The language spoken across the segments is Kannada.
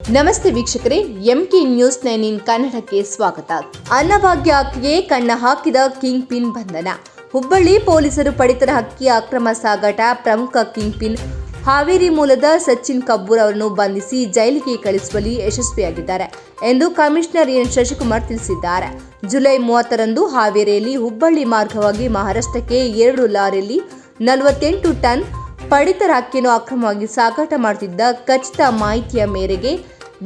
ನಮಸ್ತೆ ವೀಕ್ಷಕರೇ ಎಂಕೆ ನ್ಯೂಸ್ ನೈನ್ ಇನ್ ಕನ್ನಡಕ್ಕೆ ಸ್ವಾಗತ. ಅನ್ನಭಾಗ್ಯ ಹಕ್ಕಿಗೆ ಕಣ್ಣ ಹಾಕಿದ ಕಿಂಗ್ ಪಿನ್ ಬಂಧನ. ಹುಬ್ಬಳ್ಳಿ ಪೊಲೀಸರು ಪಡಿತರ ಹಕ್ಕಿ ಅಕ್ರಮ ಸಾಗಾಟ, ಪ್ರಮುಖ ಕಿಂಗ್ ಪಿನ್ ಹಾವೇರಿ ಮೂಲದ ಸಚಿನ್ ಕಬ್ಬೂರ್ ಅವರನ್ನು ಬಂಧಿಸಿ ಜೈಲಿಗೆ ಕಳಿಸುವಲ್ಲಿ ಯಶಸ್ವಿಯಾಗಿದ್ದಾರೆ ಎಂದು ಕಮಿಷನರ್ ಎನ್ ಶಶಿಕುಮಾರ್ ತಿಳಿಸಿದ್ದಾರೆ. ಜುಲೈ ಮೂವತ್ತರಂದು ಹಾವೇರಿಯಲ್ಲಿ ಹುಬ್ಬಳ್ಳಿ ಮಾರ್ಗವಾಗಿ ಮಹಾರಾಷ್ಟ್ರಕ್ಕೆ ಎರಡು ಲಾರಿಯಲ್ಲಿ ನಲವತ್ತೆಂಟು ಟನ್ ಪಡಿತರ ಅಕ್ಕಿಯನ್ನು ಅಕ್ರಮವಾಗಿ ಸಾಗಾಟ ಮಾಡುತ್ತಿದ್ದ ಖಚಿತ ಮಾಹಿತಿಯ ಮೇರೆಗೆ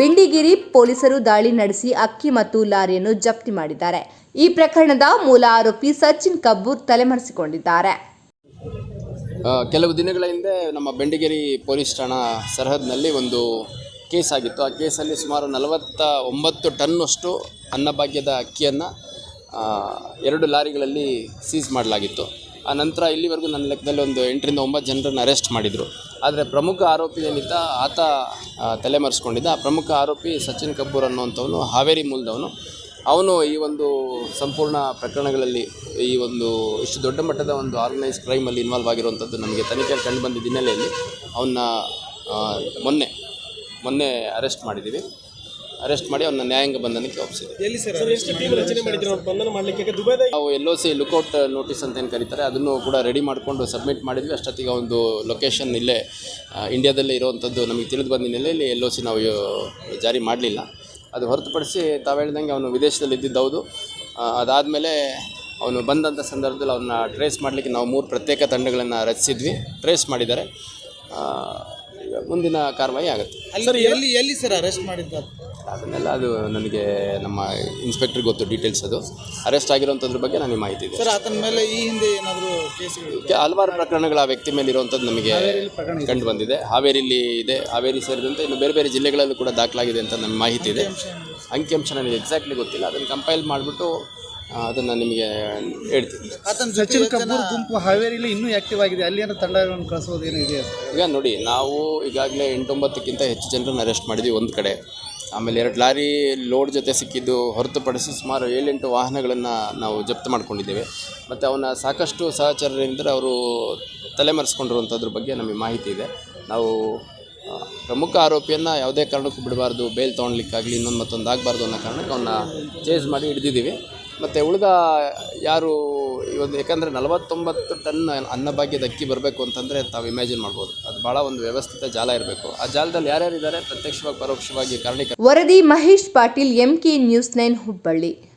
ಬಿಂಡಿಗಿರಿ ಪೊಲೀಸರು ದಾಳಿ ನಡೆಸಿ ಅಕ್ಕಿ ಮತ್ತು ಲಾರಿಯನ್ನು ಜಪ್ತಿ ಮಾಡಿದ್ದಾರೆ. ಈ ಪ್ರಕರಣದ ಮೂಲ ಆರೋಪಿ ಸಚಿನ್ ಕಬ್ಬೂರ್ ತಲೆಮರೆಸಿಕೊಂಡಿದ್ದಾರೆ. ಕೆಲವು ದಿನಗಳ ಹಿಂದೆ ನಮ್ಮ ಬೆಂಡಿಗೇರಿ ಪೊಲೀಸ್ ಠಾಣಾ ಸರಹದ್ನಲ್ಲಿ ಒಂದು ಕೇಸ್ ಆಗಿತ್ತು. ಆ ಕೇಸಲ್ಲಿ ಸುಮಾರು ನಲವತ್ತ ಒಂಬತ್ತು ಟನ್ನಷ್ಟು ಅನ್ನಭಾಗ್ಯದ ಅಕ್ಕಿಯನ್ನು ಎರಡು ಲಾರಿಗಳಲ್ಲಿ ಸೀಸ್ ಮಾಡಲಾಗಿತ್ತು. ಆ ನಂತರ ಇಲ್ಲಿವರೆಗೂ ನನ್ನ ಲೆಕ್ಕದಲ್ಲಿ ಒಂದು ಎಂಟರಿಂದ ಒಂಬತ್ತು ಜನರನ್ನು ಅರೆಸ್ಟ್ ಮಾಡಿದರು. ಆದರೆ ಪ್ರಮುಖ ಆರೋಪಿ ಏನಿದ್ದ ಆತ ತಲೆಮರೆಸ್ಕೊಂಡಿದ್ದ. ಆ ಪ್ರಮುಖ ಆರೋಪಿ ಸಚಿನ್ ಕಪೂರ್ ಅನ್ನುವಂಥವನು, ಹಾವೇರಿ ಮೂಲದವನು. ಅವನು ಈ ಒಂದು ಸಂಪೂರ್ಣ ಪ್ರಕರಣಗಳಲ್ಲಿ ಈ ಒಂದು ಇಷ್ಟು ದೊಡ್ಡ ಮಟ್ಟದ ಒಂದು ಆರ್ಗನೈಸ್ ಕ್ರೈಮಲ್ಲಿ ಇನ್ವಾಲ್ವ್ ಆಗಿರುವಂಥದ್ದು ನಮಗೆ ತನಿಖೆಯಲ್ಲಿ ಕಂಡು ಬಂದಿದ್ದ ಹಿನ್ನೆಲೆಯಲ್ಲಿ ಅವನ್ನ ಮೊನ್ನೆ ಮೊನ್ನೆ ಅರೆಸ್ಟ್ ಮಾಡಿದ್ದೀವಿ. ಅರೆಸ್ಟ್ ಮಾಡಿ ಅವನ ನ್ಯಾಯಾಂಗ ಬಂಧನಕ್ಕೆ ಒಪ್ಪಿಸಿದೆ ನಾವು L O C lookout notice ಅಂತ ಏನು ಕರೀತಾರೆ ಅದನ್ನು ಕೂಡ ರೆಡಿ ಮಾಡಿಕೊಂಡು ಸಬ್ಮಿಟ್ ಮಾಡಿದ್ವಿ. ಅಷ್ಟೊತ್ತಿಗೆ ಒಂದು ಲೊಕೇಶನ್ ಇಲ್ಲೇ ಇಂಡಿಯಾದಲ್ಲೇ ಇರುವಂಥದ್ದು ನಮಗೆ ತಿಳಿದು ಬಂದ ಹಿನ್ನೆಲೆಯಲ್ಲಿ ಎಲ್ ಒ ಸಿ ನಾವು ಜಾರಿ ಮಾಡಲಿಲ್ಲ. ಅದು ಹೊರತುಪಡಿಸಿ ತಾವು ಹೇಳ್ದಂಗೆ ಅವನು ವಿದೇಶದಲ್ಲಿ ಇದ್ದಿದ್ದು ಹೌದು. ಅದಾದಮೇಲೆ ಅವನು ಬಂದಂಥ ಸಂದರ್ಭದಲ್ಲಿ ಅವನ್ನ ಟ್ರೇಸ್ ಮಾಡಲಿಕ್ಕೆ ನಾವು ಮೂರು ಪ್ರತ್ಯೇಕ ತಂಡಗಳನ್ನು ರಚಿಸಿದ್ವಿ. ಟ್ರೇಸ್ ಮಾಡಿದ್ದಾರೆ. ಈಗ ಮುಂದಿನ ಕಾರ್ವಾಯಿ ಆಗುತ್ತೆ. ಸರ್ ಎಲ್ಲಿ ಎಲ್ಲಿ ಸರ್ ಅರೆಸ್ಟ್ ಮಾಡಿದ್ದು ಅದನ್ನೆಲ್ಲ ಅದು ನನಗೆ ನಮ್ಮ ಇನ್ಸ್ಪೆಕ್ಟರ್ ಗೊತ್ತು ಡೀಟೇಲ್ಸ್ ಅದು. ಅರೆಸ್ಟ್ ಆಗಿರೋಂಥದ್ರ ಬಗ್ಗೆ ನನಗೆ ಮಾಹಿತಿ ಇದೆ. ಸರ್ ಆತನ ಮೇಲೆ ಈ ಹಿಂದೆ ಏನಾದರೂ ಕೇಸ್ಗಳು ಕೆ- ಹಲವಾರು ಪ್ರಕರಣಗಳು ಆ ವ್ಯಕ್ತಿ ಮೇಲೆ ಇರುವಂಥದ್ದು ನಮಗೆ ಕಂಡು ಬಂದಿದೆ. ಹಾವೇರಿಲಿ ಇದೆ ಹಾವೇರಿ ಸೇರಿದಂತೆ ಇನ್ನು ಬೇರೆ ಬೇರೆ ಜಿಲ್ಲೆಗಳಲ್ಲೂ ಕೂಡ ದಾಖಲಾಗಿದೆ ಅಂತ ನಮ್ಮ ಮಾಹಿತಿ ಇದೆ. ಅಂಕಿಅಂಶ ನನಗೆ ಎಕ್ಸಾಕ್ಟ್ಲಿ ಗೊತ್ತಿಲ್ಲ. ಅದನ್ನು ಕಂಪೈಲ್ ಮಾಡಿಬಿಟ್ಟು ಅದನ್ನು ನಿಮಗೆ ಹೇಳ್ತೀನಿ. ಆತನ ಸಚಿನ್ ಕಪೂರ್ ಗುಂಪು ಹಾವೇರಿಲಿ ಇನ್ನೂ ಆಕ್ಟಿವ್ ಆಗಿದೆ. ಅಲ್ಲಿ ಏನೋ ತಂಡಗಳನ್ನು ಕಳಿಸೋದು ಏನೋ ಇದೆ ಈಗ ನೋಡಿ ನಾವು ಈಗಾಗಲೇ ಎಂಟೊಂಬತ್ತಕ್ಕಿಂತ ಹೆಚ್ಚು ಜನರನ್ನು ಅರೆಸ್ಟ್ ಮಾಡಿದ್ವಿ ಒಂದು ಕಡೆ. ಆಮೇಲೆ ಎರಡು ಲಾರಿ ಲೋಡ್ ಜೊತೆ ಸಿಕ್ಕಿದ್ದು ಹೊರತುಪಡಿಸಿ ಸುಮಾರು ಏಳೆಂಟು ವಾಹನಗಳನ್ನು ನಾವು ಜಪ್ತು ಮಾಡಿಕೊಂಡಿದ್ದೇವೆ. ಮತ್ತು ಅವನ ಸಾಕಷ್ಟು ಸಹಚರರಿಂದ ಅವರು ತಲೆಮರೆಸ್ಕೊಂಡಿರುವಂಥದ್ರ ಬಗ್ಗೆ ನಮಗೆ ಮಾಹಿತಿ ಇದೆ. ನಾವು ಪ್ರಮುಖ ಆರೋಪಿಯನ್ನು ಯಾವುದೇ ಕಾರಣಕ್ಕೂ ಬಿಡಬಾರ್ದು, ಬೇಲ್ ತೊಗೊಳ್ಲಿಕ್ಕಾಗಲಿ ಇನ್ನೊಂದು ಮತ್ತೊಂದು ಆಗಬಾರ್ದು ಅನ್ನೋ ಕಾರಣಕ್ಕೆ ಅವನ್ನ ಚೇಸ್ ಮಾಡಿ ಹಿಡಿದಿದ್ದೀವಿ. ಮತ್ತು ಉಳಿದ ಯಾರು ಒಂದು ಯಾಕಂದರೆ ನಲವತ್ತೊಂಬತ್ತು ಟನ್ ಅನ್ನಭಾಗ್ಯದ ಅಕ್ಕಿ ಬರಬೇಕು ಅಂತಂದರೆ ತಾವು ಇಮ್ಯಾಜಿನ್ ಮಾಡ್ಬೋದು. ಅದು ಭಾಳ ಒಂದು ವ್ಯವಸ್ಥಿತ ಜಾಲ ಇರಬೇಕು. ಆ ಜಾಲದಲ್ಲಿ ಯಾರ್ಯಾರಿದ್ದಾರೆ? ಪ್ರತ್ಯಕ್ಷವಾಗಿ, ಪರೋಕ್ಷವಾಗಿ ಕಾರಣಿಕ ವರದಿ Mahesh Patil MK news nine Hubballi.